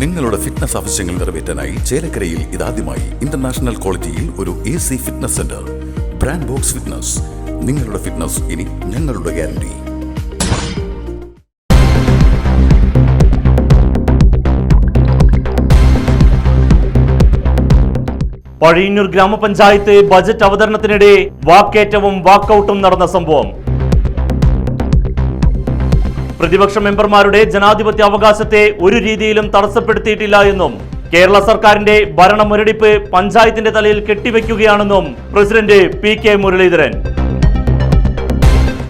നിങ്ങളുടെ ഫിറ്റ്നസ് ആവശ്യങ്ങൾ നിറവേറ്റാനായി ചേലക്കരയിൽ ഇതാദ്യമായി ഇന്റർനാഷണൽ ക്വാളിറ്റിയിൽ ഒരു A C fitness centre brand box fitness നിങ്ങളുടെ ഫിറ്റ്നസ് ഇനി ഞങ്ങളുടെ ഗ്യാരണ്ടി പഴയന്നൂർ ഗ്രാമപഞ്ചായത്ത് ബജറ്റ് അവതരണത്തിനിടെ വാക്കേറ്റവും വാക്കൌട്ടും നടന്ന സംഭവം. പ്രതിപക്ഷ മെമ്പർമാരുടെ ജനാധിപത്യ അവകാശത്തെ ഒരു രീതിയിലും തടസ്സപ്പെടുത്തിയിട്ടില്ല എന്നും കേരള സർക്കാരിന്റെ ഭരണമുരടിപ്പ് പഞ്ചായത്തിന്റെ തലയിൽ കെട്ടിവെക്കുകയാണെന്നും പ്രസിഡന്റ് പി കെ മുരളീധരൻ.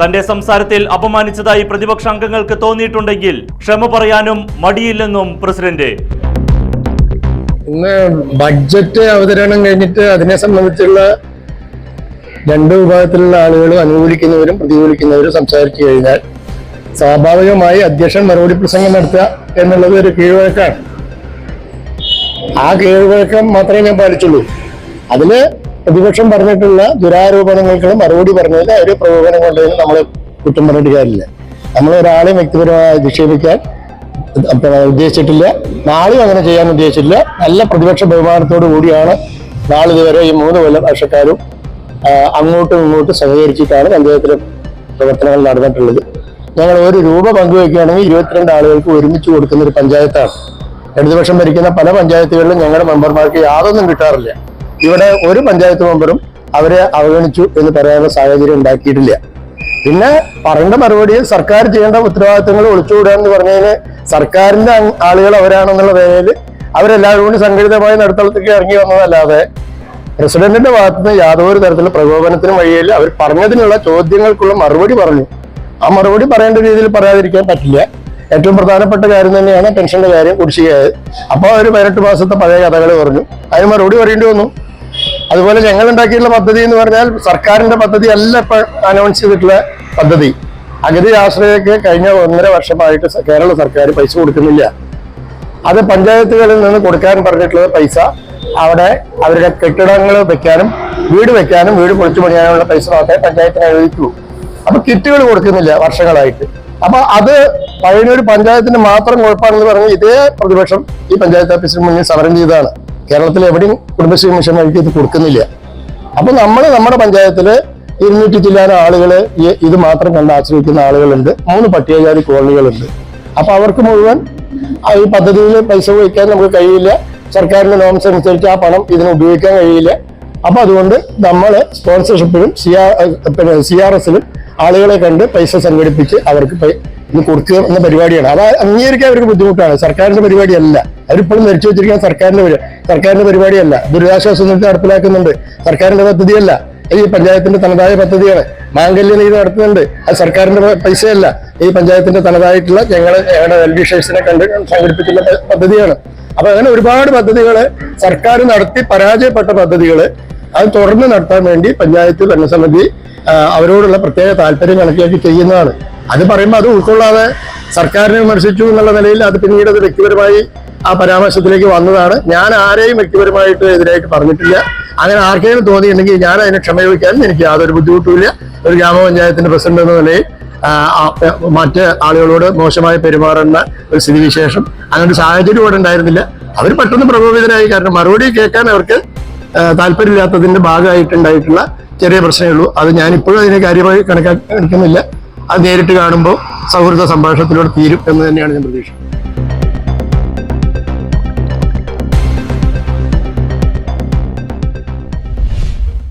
തന്റെ സംസാരത്തിൽ അപമാനിച്ചതായി പ്രതിപക്ഷ അംഗങ്ങൾക്ക് തോന്നിയിട്ടുണ്ടെങ്കിൽ ക്ഷമ പറയാനും മടിയില്ലെന്നും പ്രസിഡന്റ്. ഇന്ന് ബഡ്ജറ്റ് അവതരണം കഴിഞ്ഞിട്ട് അതിനെ സംബന്ധിച്ചുള്ള രണ്ട് വിഭാഗത്തിലുള്ള ആളുകളും അനുകൂലിക്കുന്നവരും പ്രതികൂലിക്കുന്നവരും സംസാരിച്ചു കഴിഞ്ഞാൽ സ്വാഭാവികമായി അധ്യക്ഷൻ മറുപടി പ്രസംഗം നടത്തുക എന്നുള്ളത് ഒരു കീഴ്വഴക്കാണ്. ആ കീഴ്വഴക്കം മാത്രമേ ഞാൻ പാലിച്ചുള്ളൂ. അതിൽ പ്രതിപക്ഷം പറഞ്ഞിട്ടുള്ള ദുരാരോപണങ്ങൾക്ക് മറുപടി പറഞ്ഞതിൽ ഒരു പ്രകോപനം കൊണ്ടതിന് നമ്മൾ കുറ്റം പറഞ്ഞിട്ട് കാര്യമില്ല. നമ്മൾ ഒരാളെ വ്യക്തിപരമായി അധിക്ഷേപിക്കാൻ ഉദ്ദേശിച്ചിട്ടില്ല. നാളെയും അങ്ങനെ ചെയ്യാൻ ഉദ്ദേശിച്ചിട്ടില്ല. നല്ല പ്രതിപക്ഷ ബഹുമാനത്തോടു കൂടിയാണ് നാളിതുവരെ ഈ മൂന്ന് കൊല്ലം വർഷക്കാരും അങ്ങോട്ടും ഇങ്ങോട്ടും സഹകരിച്ചിട്ടാണ് പഞ്ചായത്തിലെ പ്രവർത്തനങ്ങൾ നടന്നിട്ടുള്ളത്. ഞങ്ങൾ ഒരു രൂപ പങ്കുവയ്ക്കുകയാണെങ്കിൽ ഇരുപത്തിരണ്ട് ആളുകൾക്ക് ഒരുമിച്ച് കൊടുക്കുന്ന ഒരു പഞ്ചായത്താണ്. ഇടതുപക്ഷം ഭരിക്കുന്ന പല പഞ്ചായത്തുകളിലും ഞങ്ങളുടെ മെമ്പർമാർക്ക് യാതൊന്നും കിട്ടാറില്ല. ഇവിടെ ഒരു പഞ്ചായത്ത് മെമ്പറും അവരെ അവഗണിച്ചു എന്ന് പറയാനുള്ള സാഹചര്യം ഉണ്ടാക്കിയിട്ടില്ല. പിന്നെ പറയേണ്ട മറുപടി സർക്കാർ ചെയ്യേണ്ട ഉത്തരവാദിത്തങ്ങൾ ഒളിച്ചുകൂടുക എന്ന് പറഞ്ഞതിന് സർക്കാരിന്റെ ആളുകൾ അവരാണെന്നുള്ള നിലയിൽ അവരെല്ലാവരും കൂടി സംഘടിതമായി നടത്തളത്തേക്ക് ഇറങ്ങി വന്നതല്ലാതെ പ്രസിഡന്റിന്റെ ഭാഗത്തുനിന്ന് യാതൊരു തരത്തിലുള്ള പ്രകോപനത്തിനും വഴിയില്ല. അവർ പറഞ്ഞതിനുള്ള ചോദ്യങ്ങൾക്കുള്ള മറുപടി പറഞ്ഞു. ആ മറുപടി പറയേണ്ട രീതിയിൽ പറയാതിരിക്കാൻ പറ്റില്ല. ഏറ്റവും പ്രധാനപ്പെട്ട കാര്യം തന്നെയാണ് പെൻഷന്റെ കാര്യം കുടിശ്ശികയായത്. അപ്പോൾ ഒരു പതിനെട്ട് മാസത്തെ പഴയ കഥകൾ പറഞ്ഞു. അതിന് മറുപടി പറയേണ്ടി വന്നു. അതുപോലെ ഞങ്ങൾ ഉണ്ടാക്കിയിട്ടുള്ള പദ്ധതി എന്ന് പറഞ്ഞാൽ സർക്കാരിന്റെ പദ്ധതി അല്ല ഇപ്പൊ അനൗൺസ് ചെയ്തിട്ടുള്ള പദ്ധതി. അഗതി ആശ്രയക്ക് കഴിഞ്ഞ ഒന്നര വർഷമായിട്ട് കേരള സർക്കാർ പൈസ കൊടുക്കുന്നില്ല. അത് പഞ്ചായത്തുകളിൽ നിന്ന് കൊടുക്കാൻ പറഞ്ഞിട്ടുള്ള പൈസ അവിടെ അവരുടെ കെട്ടിടങ്ങൾ വെക്കാനും വീട് വെക്കാനും വീട് പൊളിച്ചു പണിയാനുള്ള പൈസ മാത്രമേ പഞ്ചായത്തിന് അനുവദിക്കൂ അപ്പൊ കിറ്റുകൾ കൊടുക്കുന്നില്ല വർഷങ്ങളായിട്ട്. അപ്പൊ അത് പഴയൊരു പഞ്ചായത്തിന് മാത്രം കുഴപ്പമാണെന്ന് പറഞ്ഞ് ഇതേ പ്രതിപക്ഷം ഈ പഞ്ചായത്ത് ഓഫീസിന് മുന്നിൽ സമരം ചെയ്തതാണ്. കേരളത്തിൽ എവിടെയും കുടുംബശ്രീ മിഷൻ വഴിക്ക് ഇത് കൊടുക്കുന്നില്ല. അപ്പൊ നമ്മൾ നമ്മുടെ പഞ്ചായത്തിൽ ഇരുന്നൂറ്റി ചില്ലാന ആളുകൾ ഇത് മാത്രം കണ്ട് ആശ്രയിക്കുന്ന ആളുകളുണ്ട്. മൂന്ന് പട്ടികജാതി കോളനികളുണ്ട്. അപ്പൊ അവർക്ക് മുഴുവൻ ഈ പദ്ധതിയിൽ പൈസ ഉപയോഗിക്കാൻ നമുക്ക് കഴിയില്ല. സർക്കാരിന്റെ നോംസ് അനുസരിച്ച് ആ പണം ഇതിന് ഉപയോഗിക്കാൻ കഴിയില്ല. അപ്പൊ അതുകൊണ്ട് നമ്മൾ സ്പോൺസർഷിപ്പിലും സി ആർ സി ആർ എസിലും ആളുകളെ കണ്ട് പൈസ സംഘടിപ്പിച്ച് അവർക്ക് കൊടുക്കുക എന്ന പരിപാടിയാണ്. അത് അംഗീകരിക്കാൻ അവർക്ക് ബുദ്ധിമുട്ടാണ്. സർക്കാരിന്റെ പരിപാടിയല്ല. അവരിപ്പോഴും ധരിച്ചു വെച്ചിരിക്കുന്ന സർക്കാരിന്റെ സർക്കാരിന്റെ പരിപാടിയല്ല. ദുരിതാശ്വാസ നിധി നടപ്പിലാക്കുന്നുണ്ട്. സർക്കാരിന്റെ പദ്ധതിയല്ല. ഈ പഞ്ചായത്തിന്റെ തനതായ പദ്ധതിയാണ്. മാംഗല്യ നീതി നടത്തുന്നുണ്ട്. അത് സർക്കാരിന്റെ പൈസയല്ല. ഈ പഞ്ചായത്തിന്റെ തനതായിട്ടുള്ള ഞങ്ങൾ ഞങ്ങളുടെ വെൽവിഷേഴ്സിനെ കണ്ട് സംഘടിപ്പിക്കുന്ന പദ്ധതിയാണ്. അപ്പൊ അങ്ങനെ ഒരുപാട് പദ്ധതികൾ സർക്കാർ നടത്തി പരാജയപ്പെട്ട പദ്ധതികൾ അത് തുടർന്ന് നടത്താൻ വേണ്ടി പഞ്ചായത്ത് ഭരണസമിതി അവരോടുള്ള പ്രത്യേക താല്പര്യം കണക്കിലാക്കി ചെയ്യുന്നതാണ്. അത് പറയുമ്പോൾ അത് ഉൾക്കൊള്ളാതെ സർക്കാരിനെ വിമർശിച്ചു എന്നുള്ള നിലയിൽ അത് പിന്നീട് അത് വ്യക്തിപരമായി ആ പരാമർശത്തിലേക്ക് വന്നതാണ്. ഞാൻ ആരെയും വ്യക്തിപരമായിട്ട് എതിരായിട്ട് പറഞ്ഞിട്ടില്ല. അങ്ങനെ ആർക്കെങ്കിലും തോന്നിയിട്ടുണ്ടെങ്കിൽ ഞാൻ അതിനെ ക്ഷമ ചോദിക്കാനും എനിക്ക് യാതൊരു ബുദ്ധിമുട്ടുമില്ല. ഒരു ഗ്രാമപഞ്ചായത്തിന്റെ പ്രസിഡന്റ് എന്ന നിലയിൽ മറ്റ് ആളുകളോട് മോശമായി പെരുമാറുന്ന ഒരു സ്ഥിതിവിശേഷം. അങ്ങനെ സാഹചര്യം ഇവിടെ ഉണ്ടായിരുന്നില്ല. അവർ പെട്ടെന്ന് പ്രകോപിതരായി. കാരണം മറുപടി കേൾക്കാൻ അവർക്ക് താല്പര്യമില്ലാത്തതിന്റെ ഭാഗമായിട്ടുണ്ടായിട്ടുള്ള ചെറിയ പ്രശ്നമേ ഉള്ളൂ. അത് ഞാനിപ്പോഴും അതിനെ കാര്യമായി കണക്കാക്കുന്നില്ല അത് നേരിട്ട് കാണുമ്പോൾ സൗഹൃദ സംഭാഷണത്തിലൂടെ തീരും എന്ന് തന്നെയാണ് ഞാൻ പ്രതീക്ഷിക്കുന്നത്.